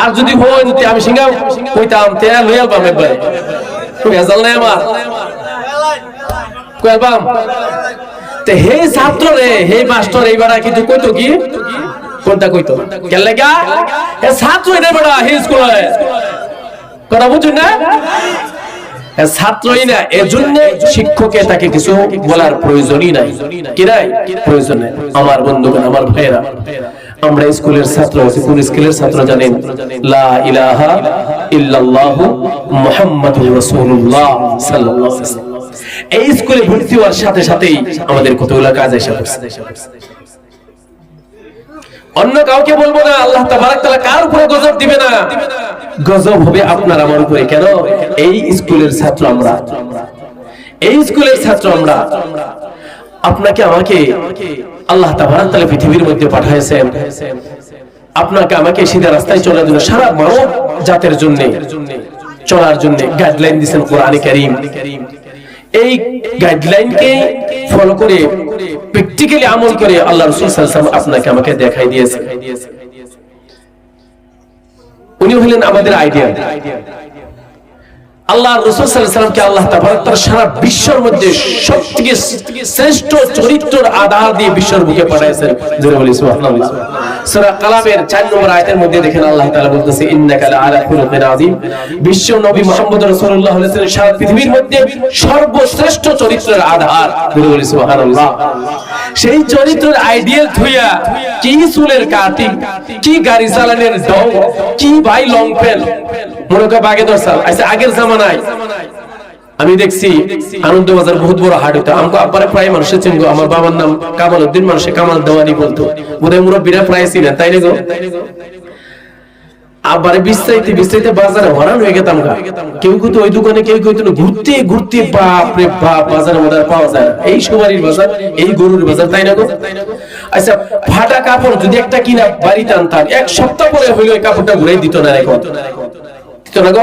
আর যদি হইন তে আমি সিঙ্গা কইতাম তে লইয়া পাম একবারে। নাই আমার? তে হে ছাত্র রে, হে মাস্টার, এইবার কিন্তু কইতো কি? কোনটা কইতো? কেন লাগা? হে ছাত্র বড়া, হে স্কুলে। কথা বুঝুন না? এ ছাত্রই না এজন্য শিক্ষকে তাকে কিছু বলার প্রয়োজনই নাই। কি নাই? প্রয়োজন আমার বন্ধুগণ, আমার ভাইয়েরা। আমরা স্কুলের ছাত্র আছি। কোন স্কুলের ছাত্র জানেন? লা ইলাহা ইল্লাল্লাহু মুহাম্মাদুর রাসূলুল্লাহ সাল্লাল্লাহু আলাইহি ওয়াসাল্লাম। এই স্কুলে ভর্তি হওয়ার সাথে সাথেই আমাদের কতগুলো কাজ এসে পড়ছে। অন্য কাউকে বলব না, আল্লাহ তাবারাক তাআলা কার উপরে গজব দিবে না? গজব হবে আপনার, আমার উপরে কেন? এই স্কুলের ছাত্র আমরা। এই স্কুলের ছাত্র আমরা। আপনাকে আমাকে আল্লাহ তাআলা পৃথিবীর মধ্যে পাঠাইছেন। আপনাকে আমাকে সিধা রাস্তায় চলার জন্য সারা মানব জাতের জন্য, চলার জন্য গাইডলাইন দিয়েছেন কোরআনে কারীম। এই গাইডলাইনকে ফলো করে প্র্যাকটিক্যালি আমল করে আল্লাহ রাসূল আপনাকে আমাকে দেখাই দিয়েছে উনি হলেন আমাদের আইডিয়া আল্লাহ রসুল সাল্লাল্লাহু আল্লাহ তাবারক সারা বিশ্বের মধ্যে সবথেকে শ্রেষ্ঠ চরিত্রের আধার দিয়ে বিশ্বের বুকে পাঠাইছেন। কালামের 4 নম্বর মধ্যে দেখেন আল্লাহ বলতেছে বিশ্ব নবী সারা পৃথিবীর মধ্যে সর্বশ্রেষ্ঠ চরিত্রের আধার। সেই চরিত্রের আইডিয়াল থুইয়া কি চুলের কাটিং, কি গাড়ি চালানোর ডং কি ভাই লং মনে করে আচ্ছা আগের জামানায়। আমি দেখছি আনন্দ বাজার বহুত বড় হাট হইতো আমাকে আব্বারে প্রায় মানুষের চিনব আমার বাবার নাম কামাল উদ্দিন মানুষে কামাল দেওয়ানি বলতো। বোধহয় মুরব্বীরা প্রায় ছিলেন তাই গো? আবার বিস্তারিত বিস্তারিত বাজারে হরান হয়ে গেতাম কেউ কিন্তু ওই দোকানে, কেউ কেউ ঘুরতে ঘুরতে, বাপ রে বাপ বাজারের মধ্যে পাওয়া যায় এই সুমারির বাজার, এই গরুর বাজার, তাই না গো? আচ্ছা ফাটা কাপড় যদি একটা কিনা বাড়িতে আনতাম, এক সপ্তাহ পরে হইল কাপড়টা ঘুরাই দিত না এখন দিত না গো?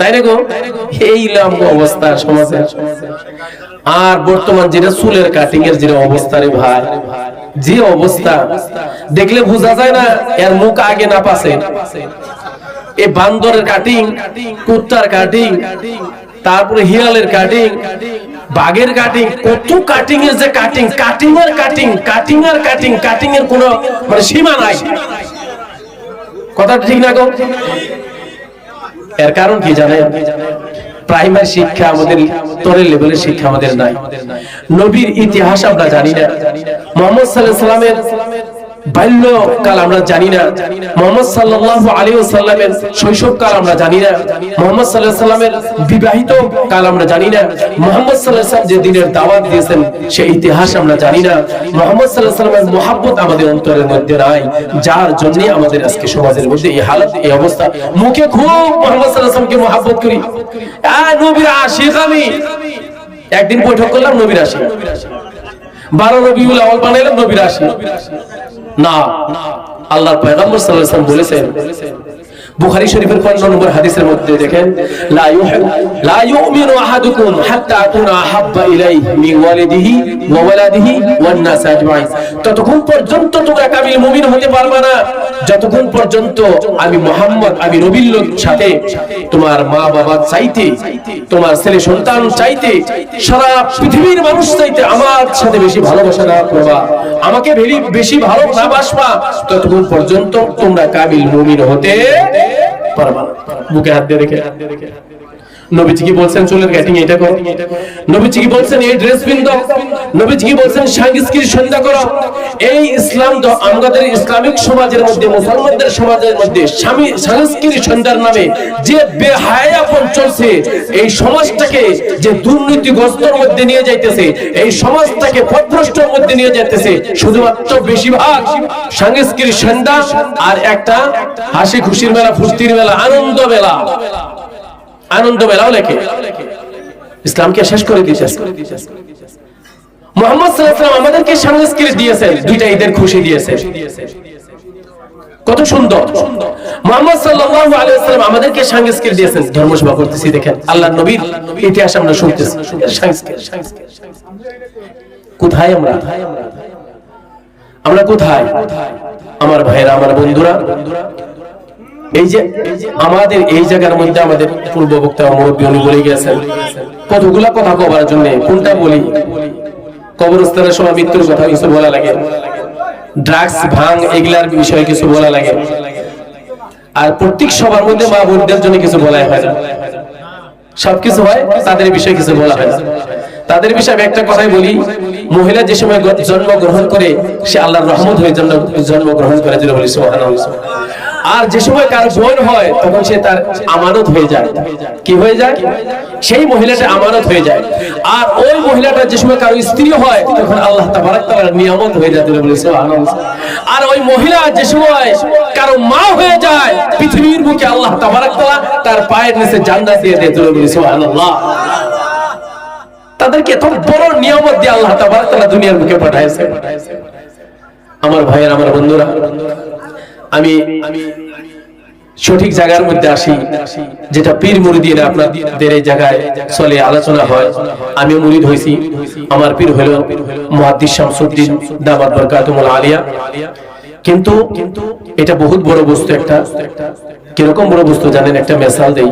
তাই না গো? এই অবস্থা সমাজের আর বর্তমান যেটা চুলের কাটিং এর যেটা অবস্থা রে ভাই, যে অবস্থা, দেখলে বোঝা যায় না, এর মুখ আগে না পাশে। এই বান্দরের কাটিং কুত্তার কাটিং তারপরে হিয়ালের কাটিং বাঘের কাটিং কত কাটিং এর যে কাটিং কাটিং এর কাটিং কাটিং এর কাটিং কাটিং এর কোনো মানে সীমা নাই। কথা ঠিক না গো? এর কারণ কি জানেন? প্রাইমারি শিক্ষা আমাদের তরের লেভেলের শিক্ষা আমাদের নাই। নবীর ইতিহাস আমরা জানি না। মোহাম্মদ সাল্লাহ সাল্লামের আমরা জানি না। মোহাম্মদ আমরা জানি না। মোহাম্মদ সাল্লামের বিবাহিত কাল আমরা জানি না। মোহাম্মদ সাল্লাম যে দিনের দাওয়াত দিয়েছেন ইতিহাস আমরা জানি না। মোহাম্মদ সাল্লামের আমাদের অন্তরের মধ্যে নাই। যার জন্য আমাদের আজকে সমাজের মধ্যে এই হালত, এই অবস্থা। মুখে খুব মোহাম্মদ সাল্লাল্লাহু সাল্লামকে করি। একদিন বৈঠক করলাম নবীর আশিক। বারো রবিউল আওয়াল বানাইলাম নবীর আসেন। না আল্লাহর পয়গাম্বর সাল্লাল্লাহু আলাইহি ওয়াসাল্লাম বলেছেন বুখারী শরীফের 15 নম্বর হাদিসের মধ্যে দেখেন হাত্তা ততক্ষণ পর্যন্ত তোমরা কামিল মুমিন হতে পারবে না। যতক্ষণ পর্যন্ত আমি মুহাম্মদ, আমি সাথে তোমার মা বাবা চাইতে, তোমার ছেলে সন্তান চাইতে, সারা পৃথিবীর মানুষ চাইতে আমার সাথে বেশি ভালোবাসা না করবা, আমাকে বেশি ভালো না বাসবা, ততক্ষণ পর্যন্ত তোমরা কাবিল মুমিন হতে পারবা না। বুকে হাত দিয়ে রেখে নবীজি কি বলছেন? চুলের কাটিং এটা করো। বলছেন? এই ড্রেস বলছেন? সাংস্কৃতিক সন্ধ্যা করো। এই ইসলাম তো আমাদের ইসলামিক সমাজের মধ্যে, মুসলমানদের সমাজের মধ্যে স্বামী- সাংস্কৃতিক সন্ধ্যার নামে যে বেহায়াপন চলছে, এই সমাজটাকে যে দুর্নীতিগ্রস্তর মধ্যে নিয়ে যাইতেছে, এই সমাজটাকে পথভ্রষ্টর মধ্যে নিয়ে যাইতেছে, শুধুমাত্র বেশিরভাগ সাংস্কৃতিক সন্ধ্যা আর একটা হাসি খুশির মেলা, ফুর্তির মেলা, আনন্দ মেলা। আনন্দ মেলাও লেখে। ইসলামকে শেষ করে দিয়েছে মোহাম্মদ আমাদেরকে সংস্কৃতি দিয়েছেন, দুইটা ঈদের খুশি দিয়েছেন। কত সুন্দর। মোহাম্মদ সাল্লাল্লাহু আলাইহি ওয়াসাল্লাম আমাদেরকে সংস্কৃতি দিয়েছেন। ধর্ম সেবা করতেছি, দেখেন, আল্লাহর নবীর ইতিহাস আমরা শুনতেছি। কোথায় আমরা? আমরা কোথায়? আমার ভাইয়েরা, আমার বন্ধুরা এই যে আমাদের এই জায়গার মধ্যে আমাদের পূর্ব বক্তা মুরব্বী উনি বলে গেছেন কতগুলা কথা কবার জন্য, কোনটা বলি? কবরস্থানের সময় মৃত্যুর কথা কিছু বলা লাগে? ড্রাগস ভাং, এগুলার বিষয়ে কিছু বলা লাগে? আর প্রত্যেক সবার মধ্যে মা বোনদের জন্য কিছু বলা হয় না। সবকিছু হয়, তাদের বিষয়ে কিছু বলা হয় তাদের বিষয়ে আমি একটা কথাই বলি, মহিলা যে সময় জন্মগ্রহণ করে, সে আল্লাহর রহমত হয়ে জন্ম জন্মগ্রহণ করে যেটা বলি, সুবহানাল্লাহ। আর যে সময় কার বোন হয়, তখন সে তার আমানত হয়ে যায়। কি হয়ে যায়? সেই মহিলাটা আমানত হয়ে যায়। আর ওই মহিলাটা যে সময় কারও স্ত্রী হয়, তখন আল্লাহ তাবারাক তাআলার নিয়ামত হয়ে যায়। বলে, সুবহানাল্লাহ। আর ওই মহিলা যে সময় কারও মা হয়ে যায়, পৃথিবীর বুকে আল্লাহ তাবারাক তাআলা তার পায়ের নিচে জান্নাত দিয়ে দেয়। বলে, সুবহানাল্লাহ। তাদেরকে এত বড় নিয়ামত দিয়ে আল্লাহ তাবারাক তাআলা দুনিয়ার বুকে পাঠাইছে। আমার ভাইয়ের, আমার বন্ধুরা আমি সঠিক জায়গার মধ্যে আসি, যেটা পীর মুরিদিন আপনাদের এই জায়গায় চলে আলোচনা হয়। আমি মুরিদ হয়েছি। আমার পীর হলো মুহাদ্দিস শামসুদ্দিন দামাত বরকাতুল আলিয়া। কিন্তু এটা বহুত বড় বস্তু একটা। কীরকম বড় বস্তু জানেন? একটা মেসাল দেই।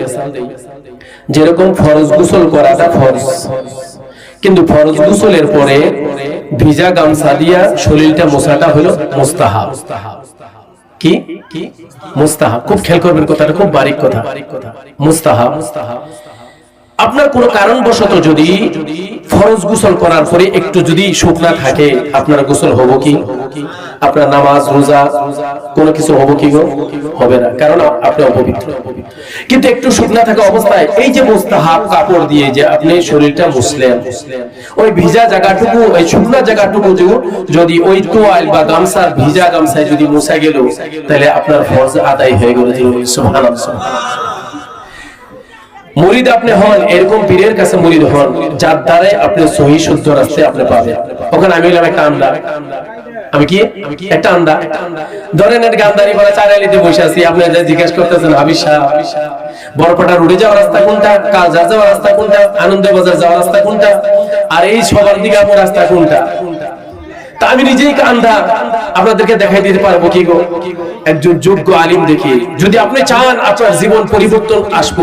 যেরকম ফরজ গোসল করাটা ফরজ। কিন্তু ফরজ গোসলের পরে ভিজা গামছা দিয়া শরীরটা মোছাটা হলো মুস্তাহাব। কি? মুস্তাহাব। খুব খেয়াল করবেন কথাটা খুব বারিক কথা। মুস্তাহাব। আপনার কোন কারণবশত যদি ফরজ গোসল করার পরে একটু যদি শুকনা থাকে, আপনার গোসল হব কি? আপনার নামাজ, রোজা, কোনো কিছু হব কি হবে না, কারণ আপনি অপবিত্র। কিন্তু একটু শুকনা থাকা অবস্থায় এই যে মুস্তাহাব কাপড় দিয়ে যে আপনি শরীরটা মুসলেন ওই ভিজা জায়গাটুকু, ওই শুকনা জায়গাটুকু যদি ওই তোয়াল বা গামছার ভিজা গামছায় যদি মুছা গেল, তাহলে আপনার ফরজ আদায় হয়ে গেল সুবহানাল্লাহ। মুরিদ আপনি হন, এরকম পীরের কাছে মুরিদ হন, যার দ্বারাই আপনি সহি, শুদ্ধ রাস্তায় আপনি পাবেন। ওখানে আমি হলাম একটা আন্দা আমি কি? একটা আন্দা ধরেন এর গান্দারি বলে চারালিতে বসে আছি, আপনি যা জিজ্ঞেস করতেছেন হাবিজ সাহেব বরপাটা রুড়ে যাওয়ার রাস্তা কোনটা? কাজার যাওয়ার রাস্তা কোনটা? আনন্দ বাজার যাওয়ার রাস্তা কোনটা? আর এই সবার দিকে আমার রাস্তা কোনটা? তা আমি নিজেই কান্দা আপনাদেরকে দেখাই দিতে পারব কি গো? একজন যোগ্য আলিম দেখি। যদি আপনি চান আপনার জীবন পরিবর্তন আসব।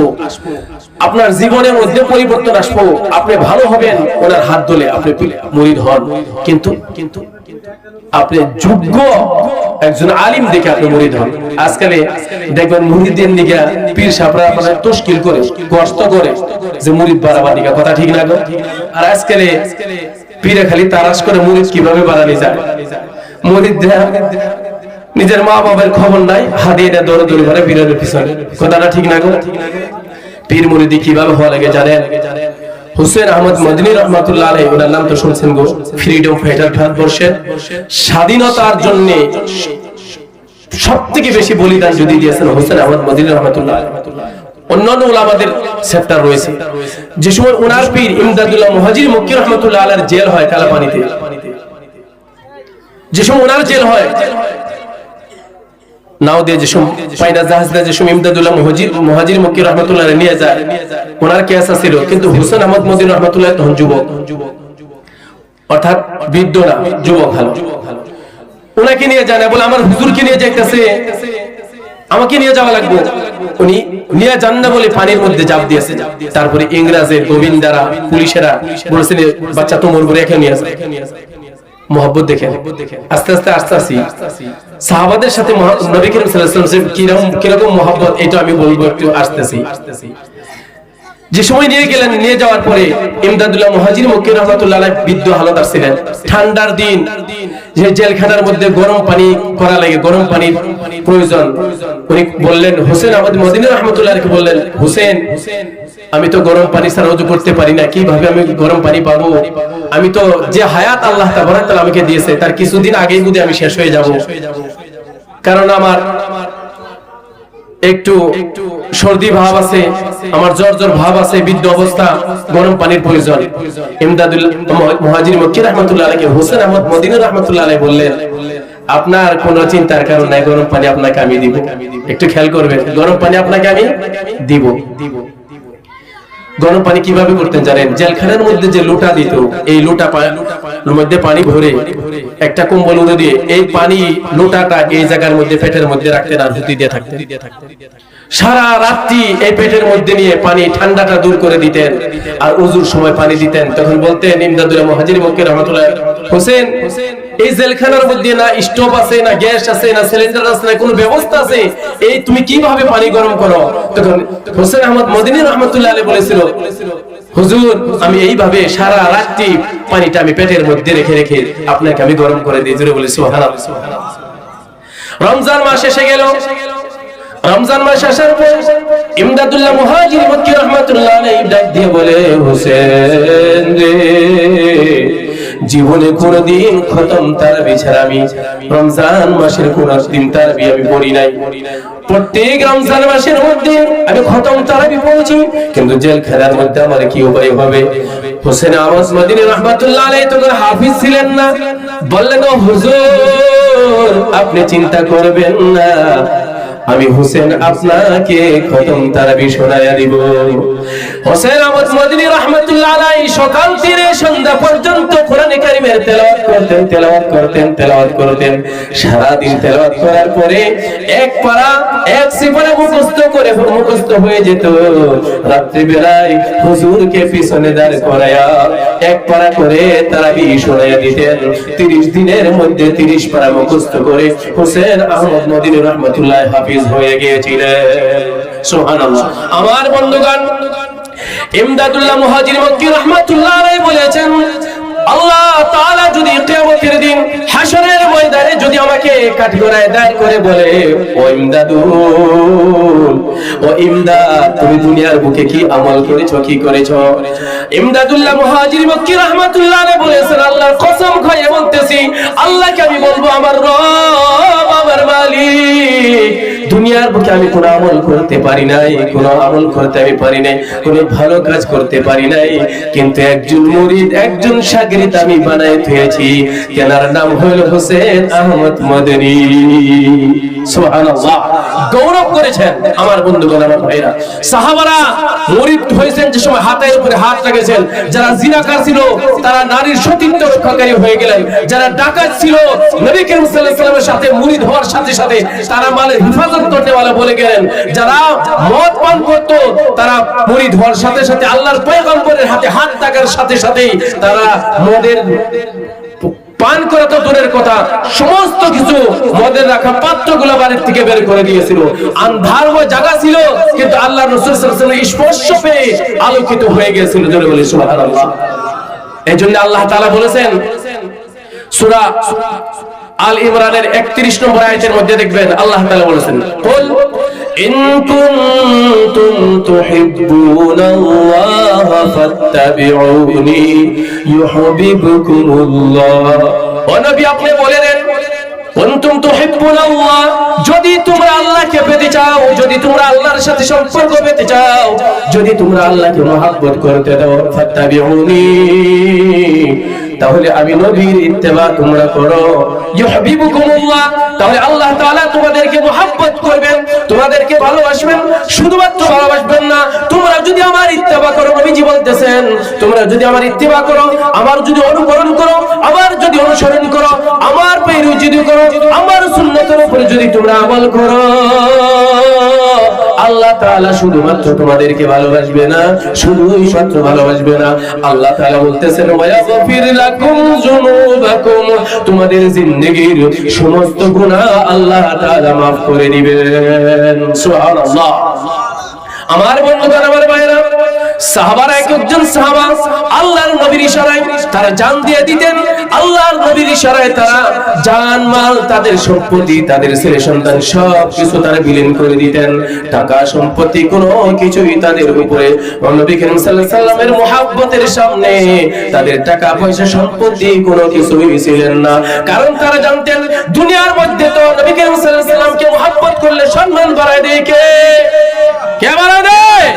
আপনার জীবনের মধ্যে পরিবর্তন আসব। আপনি ভালো হবেন, ওনার হাত ধরে আপনি মরিদ হন। কিন্তু কিন্তু, আপনি যোগ্য একজন আলিম দেখে আপনি মরিদ হন। আজকালে দেখবেন মুরিদের নিগা পীর সাপরা মানে তশকিল করে কষ্ট করে যে মুরিদ বাড়াবার দিকে কথা ঠিক না গো? আর আজকালে পীরে খালি তারাস করে মুরিদ কীভাবে বাড়ানি যায়? মুরিদ নিজের মা বাবার খবর নাই, হাদিয়ে না দৌড়ে দৌড়ে ঘরে পীরের পিছনে। কথাটা ঠিক না গো? পীর মুরিদি কীভাবে হওয়া লাগে জানেন? হুসেন আহমদ মদিনী রহমাতুল্লাহ ওনার নাম তো শুনছেন গো ফ্রিডম ফাইটার ভারতবর্ষের। স্বাধীনতার জন্য সবথেকে বেশি বলিদান যদি দিয়েছেন হোসেন আহমদ মদিনী রহমাতুল্লাহ অন্যান্য ওলামাদের সেক্টর রয়েছে। যে সময় ওনার পীর ইমদাদুল্লাহ জেল হয় কালাপানিতে যে সময় ওনার জেল হয় নাও দিয়ে যে পাইনা জাহাজ দিয়ে যে ইমদাদুল্লাহ মুহাজির মুহাজির মক্কি রহমাতুল্লাহ নিয়ে যায়। ওনার কেস ছিল কিন্তু হুসেন আহমদ মদিন রহমাতুল্লাহ তখন যুবক। অর্থাৎ বৃদ্ধ না, যুবক ভালো। ওনাকে নিয়ে যায় না, বলে আমার হুজুরকে নিয়ে যাইতেছে। আমাকে নিয়ে যাওয়া লাগবে। উনি নিয়ে যান না বলে পানির মধ্যে জাপ দিয়েছে। তারপরে ইংরেজের গোবিন্দারা, পুলিশেরা বলেছেন বাচ্চা তোমর রেখে নিয়ে যায় মোহাম্মত দেখেন। আস্তে আস্তে আস্তে আসি সাহাবাদের সাথে নবী করিম সাল্লাল্লাহু কীরকম কীরকম মোহাম্মত এটা আমি বলব, একটু আসতেছি। যে সময় নিয়ে গেলেন, নিয়ে যাওয়ার পরে ইমদাদুল্লাহ মুহাজির মক্কি রহমাতুল্লাহ বিদ্য হালত ছিলেন ঠান্ডার দিন, যে জেলখানার মধ্যে গরম পানি করা লাগে, গরম পানির প্রয়োজন। উনি বললেন, হোসেন আহমদ মদিনা রহমতুল্লাহকে বললেন, হোসেন আমি তো গরম পানি ছাড়া উজু করতে পারি না। কীভাবে আমি গরম পানি পাবো? আমি তো যে হায়াত আল্লাহ তাবারাক আমাকে দিয়েছে, তার কিছুদিন আগেই বুঝে আমি শেষ হয়ে যাব। কারণ আমার একটু সর্দি ভাব আছে, আমার জ্বর জ্বর ভাব আছে, বৃদ্ধ অবস্থা, গরম পানির প্রয়োজন। ইমদাদুল মুহাজির মক্কি রাহমাতুল্লাহ আলাইহি, হোসেন আহমদ মদিনা রাহমাতুল্লাহ আলাইহি বললেন, আপনার কোনো চিন্তার কারণ নাই, গরম পানি আপনাকে আমি দিব। একটু খেয়াল করবেন, গরম পানি আপনাকে আমি দিব দিব। গরম পানি কীভাবে করতেন জানেন? জেলখানার মধ্যে যে লোটা দিত, এই লোটা মধ্যে পানি ভরে একটা কম্বল উড়ে দিয়ে এই পানি লোটাটা এই জায়গার মধ্যে পেটের মধ্যে রাখতেন আর হুতি দিয়ে থাকতেন। সারা রাত্রি এই পেটের মধ্যে নিয়ে পানি ঠান্ডাটা দূর করে দিতেন আর উজুর সময় পানি দিতেন। তখন বলতেন ইমদাদুল্লাহ মহাজির মক্কে রহমতুল্লাহ। হোসেন হোসেন এই জেলখানার মধ্যে না স্টোভ আছে, না গ্যাস আছে, না সিলিন্ডার আছে, না কোনো ব্যবস্থা আছে, এই তুমি কীভাবে পানি গরম করো? তখন হোসেন আহমদ মদিনী রহমতুল্লাহ আলী বলেছিল, হুজুর, আমি এইভাবে সারা রাত্রি পানিটা আমি পেটের মধ্যে রেখে রেখে আপনাকে আমি গরম করে দিই। জুড়ে বলি সুবহানাল্লাহ। রমজান মাস এসে গেল। রমজান মাস আসার পর ইমদাদুল্লাহ মুহাজির মক্কি রহমাতুল্লাহ আলাইহি ডাক দিয়ে বলে, হোসেন রে জীবনে কোনদিন খতম তারাবি ছাড়া আমি। রমজান মাসের কোন দিন তারাবি আমি পড়ি নাই। প্রত্যেক রমজান মাসের মধ্যে আমি খতম তারাবি পড়েছি কিন্তু জেলখানার মধ্যে আমার কি উপায় হবে? হোসেন আওয়াজ মদিনী রহমাতুল্লাহ আলাইহি তখন হাফিজ ছিলেন না। বললেন হুজুর, আপনি চিন্তা করবেন না। আমি হোসেন আপনাকে খতম তারাবি শোনায়া দিব। হোসেন আহমদ মদিনী রহমতুল্লাহ আলাইহি সকাল থেকে সন্ধ্যা পর্যন্ত কোরআনে কারিমের তেলাওয়াত করতেন তেলাওয়াত করতেন তেলাওয়াত করতেন। সারা দিন তেলাওয়াত করার পরে এক পারা এক সিপারা মুখস্থ করে মুখস্থ হয়ে যেত। রাত্রি বেলায় হুজুরকে পিছনে দাঁড় করায়া এক পারা করে তারা তারাবি শোনায়া দিতেন। 30 দিনের মধ্যে 30 পারা মুখস্থ করে হোসেন আহমদ মদিনী রহমতুল্লাহ হাফিজ হয়ে গিয়েছিলেন সুবহানাল্লাহ। আমার বন্ধুগণ ইমদাদুল্লাহ মুহাজির মক্কি রাহমাতুল্লাহ আলাইহি বলেছেন আল্লাহ তাআলা যদি কিয়ামতের দিন ময়দানে যদি আমাকে দাঁড় করে বলে, ও ও ইমদাদ, তুমি দুনিয়ার বুকে কি আমল করেছ, কি করেছ? ইমদাদুল্লাহ মুহাজির মক্কি রাহমাতুল্লাহ আলাইহি বলেছেন আল্লাহর কসম খাইয়ে বলতেছি, আল্লাহকে আমি বলব, আমার রব, আমার মালিক। দুনিয়ার বুকে আমি কোনো আমল করতে পারি নাই, কোনো আমল করতে আমি পারি নাই, কোনো ভালো কাজ করতে পারি নাই, কিন্তু একজন মুরিদ, একজন সাগরিত আমি বানাই থুয়েছি। তেনার নাম হলো হোসেন আহমদ মদনী। সুবহানাল্লাহ। গৌরব করেছেন আমার বন্ধুগণ, আমার ভাইরা সাহাবারা মুরিদ হয়েছেন যে সময় হাতের উপরে হাত রেখেছেন। যারা জিনাকার ছিল, তারা নারীর সতীত্ব রক্ষাকারী হয়ে গেলেন। যারা ডাকাত ছিল, নবী করিম সাল্লাল্লাহু আলাইহি ওয়াসাল্লামের সাথে মুরিদ হওয়ার সাথে সাথে তারা মালের হিফাজত করতে বলে বলে গেলেন। যারা মদ পান করত, তারা মুরিদ হওয়ার সাথে সাথে আল্লাহর পয়গম্বরের হাতে হাত থাকার সাথে সাথেই তারা মদের পান করা তো দূরের কথা। সমস্ত কিছু মদের রাখা পাত্রগুলো বাড়ির থেকে বের করে দিয়েছিল। আন্ধার হয়ে জায়গা ছিল, কিন্তু আল্লাহ রসুল স্পর্শ পেয়ে আলোকিত হয়ে গেছিল জোরে এই জন্য আল্লাহ তাআলা বলেছেন, সূরা আল ইমরানের 31 নম্বর আয়াতের মধ্যে দেখবেন আল্লাহ বলেছেন আপনি বলে দেন, কুনতুম তুহিব্বুনাল্লাহ, যদি তোমরা আল্লাহকে পেতে চাও, যদি তোমরা আল্লাহর সাথে সম্পর্ক পেতে চাও, যদি তোমরা আল্লাহকে মহব্বত করতে দাও, ফাত্তাবিউনি। তাহলে আমি নবীর ইত্তেবা তোমরা করো। ইউহিব্বুকুমুল্লাহ তাহলে আল্লাহ তাআলা তোমাদেরকে মহব্বত করবেন, তোমাদেরকে ভালোবাসবেন, শুধুমাত্র ভালোবাসবেন না, তোমরা যদি আমার ইত্তেবা করো, নবীজি বলতেছেন, তোমরা যদি আমার ইত্তেবা করো, আমার যদি অনুকরণ করো, আমার যদি অনুসরণ করো, আমার পেরু যদি করো, আমার সুন্নতের উপরে যদি তোমরা আমল করো। আল্লাহ তাআলা শুধুমাত্র তোমাদেরকে ভালোবাসবে না, শুধুই মাত্র ভালোবাসবে না। আল্লাহ তাআলা বলতেছেন ওয়াগফির লাকুম যুনুবাকুম। তোমাদের জিন্দেগীর সমস্ত গুনাহ আল্লাহ তাআলা maaf করে দিবেন। সুবহানাল্লাহ। আমার বন্ধুগণ, আমার ভাইরা সাহাবার এক একজন সাহাবা আল্লাহর নবীর ইশারায় তারা জান দিয়ে দিতেন। আল্লাহর নবীর ইশারায় তারা জান, মাল, তাদের সম্পত্তি, তাদের ছেলে সন্তান সব কিছু তারা বিলীন করে দিতেন। টাকা, সম্পত্তি, কোনো কিছুই তাদের উপরে নবী করিম সাল্লাল্লাহু আলাইহি সাল্লামের মুহাব্বতের সামনে তাদের টাকা, পয়সা, সম্পত্তি কোনো কিছুই ছিলেন না। কারণ তারা জানতেন দুনিয়ার মধ্যে তো নবী করিম সাল্লাল্লাহু আলাইহি করলে সম্মান বাড়ায় দেয় কে? কে বাড়ায় দেয়?